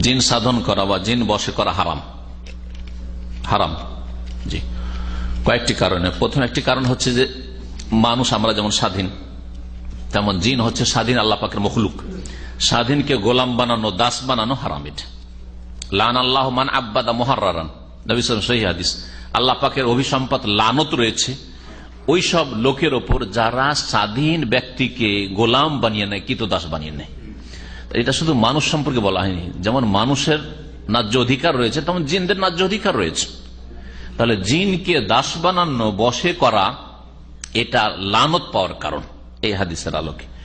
জিন সাধন করা বা জিন বসে করা হারাম। হারাম, জি। কয়েকটি কারণে। প্রথম একটি কারণ হচ্ছে যে মানুষ আমরা যেমন স্বাধীন, তেমন জিন হচ্ছে স্বাধীন আল্লাহ পাকের মখলুক। স্বাধীনকে গোলাম বানানো, দাস বানানো হারাম লান আল্লাহ মান আব্বাদা মোহারান হাদিস। আল্লাহ পাকের অভিসম্পাদ লানত রয়েছে। ওই সব লোকের ওপর যারা স্বাধীন ব্যক্তিকে গোলাম বানিয়ে নেয় কিত দাস বানিয়ে নেয়। এটা শুধু মানুষ সম্পর্কে বলা হয়নি। যেমন মানুষের ন্যায্য অধিকার রয়েছে, তেমন জিনদের ন্যায্য অধিকার রয়েছে। তাহলে জিনকে দাস বানানো, বসে করা, এটা লানত পাওয়ার কারণ এই হাদিসের আলোকে।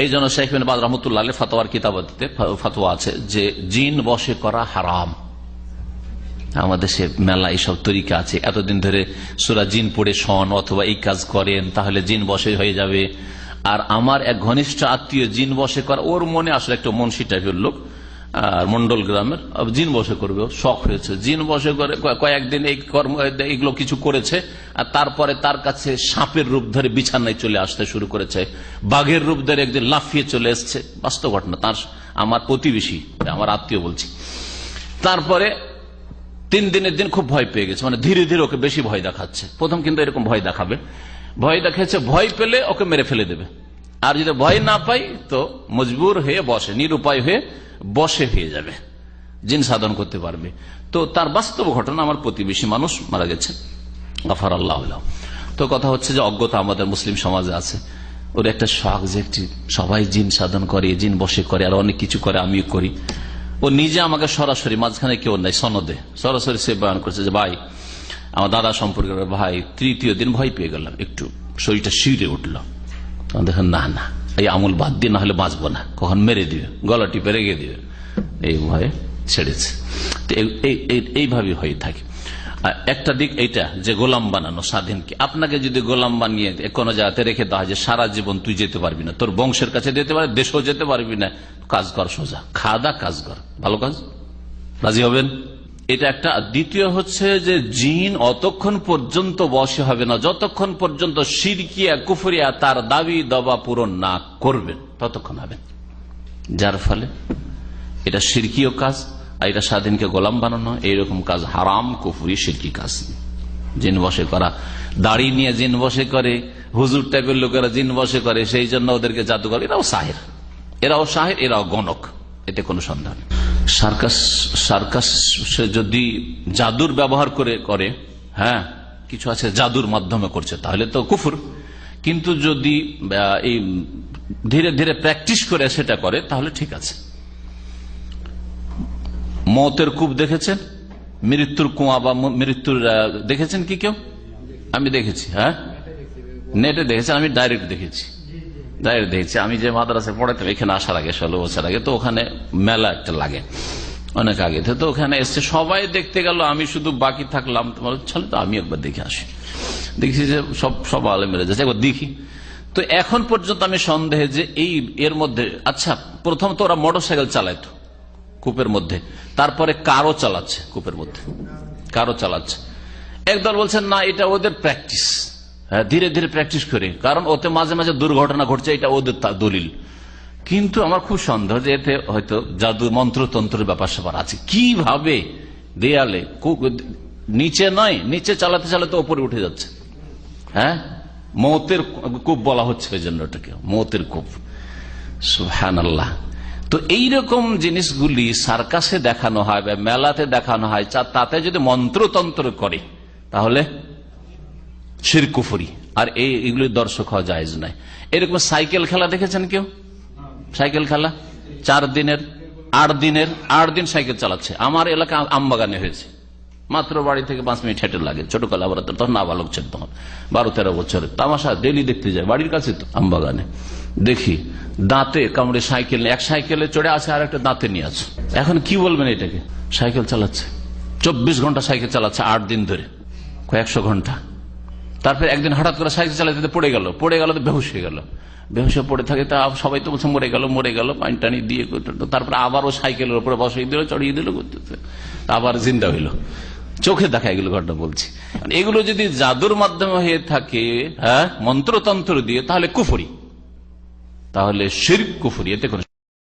এই জন্য শেখ বাদ রহমতুল্লাহ ফতোয়ার কিতাবতে ফতোয়া আছে যে জিন বসে করা হারাম। আমাদের সে মেলা এইসব তরিকা আছে। এতদিন ধরে সুরা জিন পড়ে শন অথবা এই কাজ করেন, তাহলে জিন বসে হয়ে যাবে। আর আমার এক ঘনিষ্ঠ আত্মীয় জিন বসে করা, ওর মনে আসলে একটা মনসি টাইপের লোক, আর মন্ডল গ্রামের জিন বসে করবে শখ হয়েছে। জিন বসে করে কয়েকদিন এই কর্ম এগুলো কিছু করেছে, আর তারপরে তার কাছে সাপের রূপ ধরে বিছানায় চলে আসতে শুরু করেছে। বাঘের রূপ ধরে একদিন লাফিয়ে চলে এসছে। বাস্তব ঘটনা, তার আমার প্রতিবেশী, আমার আত্মীয় বলছি। তারপরে তিন দিনের দিন খুব ভয় পেয়ে গেছে মানে ধীরে ধীরে ওকে বেশি ভয় দেখাচ্ছে। প্রথম কিন্তু এরকম ভয় দেখাবে। ভয় দেখাচ্ছে, ভয় পেলে ওকে মেরে ফেলে দেবে। আর যদি ভয় না পাই, তো মজবুর হয়ে বসে, নিরুপায় হয়ে বসে হয়ে যাবে, জিন সাধন করতে পারবে। তো তার বাস্তব ঘটনা আমার প্রতিবেশী মানুষ মারা গেছে। আফার আল্লাহ তো কথা হচ্ছে যে অজ্ঞতা আমাদের মুসলিম সমাজে আছে। ওর একটা শখ যে একটি সবাই জিন সাধন করে, জিন বসে করে, আর অনেক কিছু করে, আমিও করি। ও নিজে আমাকে সরাসরি, মাঝখানে কেউ নাই, সনদে। সরাসরি সে বয়ান করছে যে, ভাই, আমার দাদা সম্পর্কে ভাই, তৃতীয় দিন ভয় পেয়ে গেলাম, একটু শরীরটা শিরে উঠল। দেখেন, না না, এই আমল বাদ দিয়ে না হলে বাঁচবো না। কখন মেরে দিবে, গলা টিপে রেগে দিবে। এই ভয়ে ছেড়েছে। এইভাবে হয়ে থাকে। একটা দিক এইটা, যে গোলাম বানানো স্বাধীনকে আপনাকে যদি গোলাম বানিয়ে কোন জায়গাতে রেখে দেওয়া যে সারা জীবন তুই যেতে পারবি না, তোর বংশের কাছে যেতে পারবি দেশও যেতে পারবি না, কাজ কর সোজা। খাদা কাজ কর। ভালো কাজ? রাজি হবেন? এটা একটা, দ্বিতীয় হচ্ছে যে জিন অতক্ষণ পর্যন্ত বসে হবে না, যতক্ষণ পর্যন্ত সিরকিয়া, কুফরিয়া তার দাবি দবা পূরণ না করবেন, ততক্ষণ হবে। যার ফলে এটা সিরকিও কাজ, আর এটা স্বাধীনকে গোলাম বানানো, এইরকম কাজ হারাম, কুফুরি, সিরকি কাজ জিন বসে করা, দাড়ি নিয়ে জিন বসে করে, হুজুর টাইপের লোকেরা জিন বসে করে, সেই জন্য ওদেরকে জাদুঘর, এরাও সাহের। এরাও সাহের, এরাও গণক, এতে কোনো সন্দেহ নেই সার্কাস সে যদি জাদুর ব্যবহার করে করে হ্যাঁ কিছু আছে জাদুর মাধ্যমে করছে, তাহলে তো কুফুর। কিন্তু যদি এই ধীরে ধীরে প্র্যাকটিস করে সেটা করে, তাহলে ঠিক আছে। মতের কূপ দেখেছেন? মৃত্যুর কুয়া বা মৃত্যুর দেখেছেন কি কেউ? আমি দেখেছি হ্যাঁ? নেটে দেখেছেন, আমি ডাইরেক্ট দেখেছি। ডাইরেক্ট দেখেছি আমি যে মাদ্রাসায় পড়াতাম এখানে আসার আগে, ষোলো বছর আগে, তো ওখানে মেলা একটা লাগে, অনেক আগে। তো ওখানে এসছে সবাই দেখতে গেল, আমি শুধু বাকি থাকলাম। তোমার চলে তো আমি একবার দেখে আসি। দেখছি যে সব সব আলে মেরে যাচ্ছে, একবার দেখি। তো এখন পর্যন্ত আমি সন্দেহে যে এই এর মধ্যে আচ্ছা প্রথম তো ওরা মোটর সাইকেল চালাইতো কূপের মধ্যে, তারপরে কারও চালাচ্ছে কূপের মধ্যে। কারও চালাচ্ছে। একদল বলছেন না, এটা ওদের প্র্যাকটিস ধীরে ধীরে প্র্যাকটিস করে। কারণ ওতে মাঝে মাঝে দুর্ঘটনা ঘটছে, এটা ওদের দলিল। কিন্তু আমার খুব সন্দেহ যে এতে হয়তো জাদু মন্ত্রতন্ত্রের ব্যাপার স্যাপার আছে। কীভাবে দেয়ালে নিচে নয়, নিচে চালাতে চালাতে ওপরে উঠে যাচ্ছে। হ্যাঁ? মতের কূপ বলা হচ্ছে ওই জন্য ওটাকে, মতের কূপ। সুহান আল্লাহ তো এইরকম জিনিসগুলি সার্কাসে দেখানো হয় বা মেলাতে দেখানো হয় তাতে যদি মন্ত্রতন্ত্র করে, তাহলে শিরকুফুরি আর এইগুলি দর্শক হওয়া যায় নাই এরকম সাইকেল খেলা দেখেছেন কেউ? সাইকেল খেলা? চার দিনের, আট দিনের, আট দিন সাইকেল চালাচ্ছে। আমার এলাকা আমবাগানে হয়েছে। মাত্র বাড়ি থেকে পাঁচ মিনিট হেঁটে লাগে। ছোট কালা আবার তখন নাবালক ছিল তখন। বারো তেরো বছরের। তামাশা ডেলি দেখতে যায়। বাড়ির কাছে তো, আমবাগানে। দেখি, দাঁতে কামড়ে সাইকেল এক সাইকেলে চড়ে আছে আর একটা দাঁতে নিয়ে আছে। এখন কি বলবেন এটাকে? সাইকেল চালাচ্ছে। চব্বিশ ঘণ্টা সাইকেল চালাচ্ছে আট দিন ধরে। কয়েকশো ঘণ্টা। তারপর একদিন হঠাৎ করে সাইকেল চালাতে পড়ে গেল পড়ে গেল বেহুশ হয়ে গেল। বেহুশ পড়ে থাকে তা সবাই তো বলছে মরে গেল মরে গেল, পানি টানি দিয়ে তারপরে আবারও সাইকেলের উপরে বসিয়ে দিল, চড়িয়ে দিল করতেছে আবার জিন্দা হইল। চোখে দেখা এগুলো ঘটনা বলছি। এগুলো যদি জাদুর মাধ্যমে হয়ে থাকে হ্যাঁ মন্ত্রতন্ত্র দিয়ে, তাহলে কুফুরি। তাহলে শির কুফুরি, এতে কোনো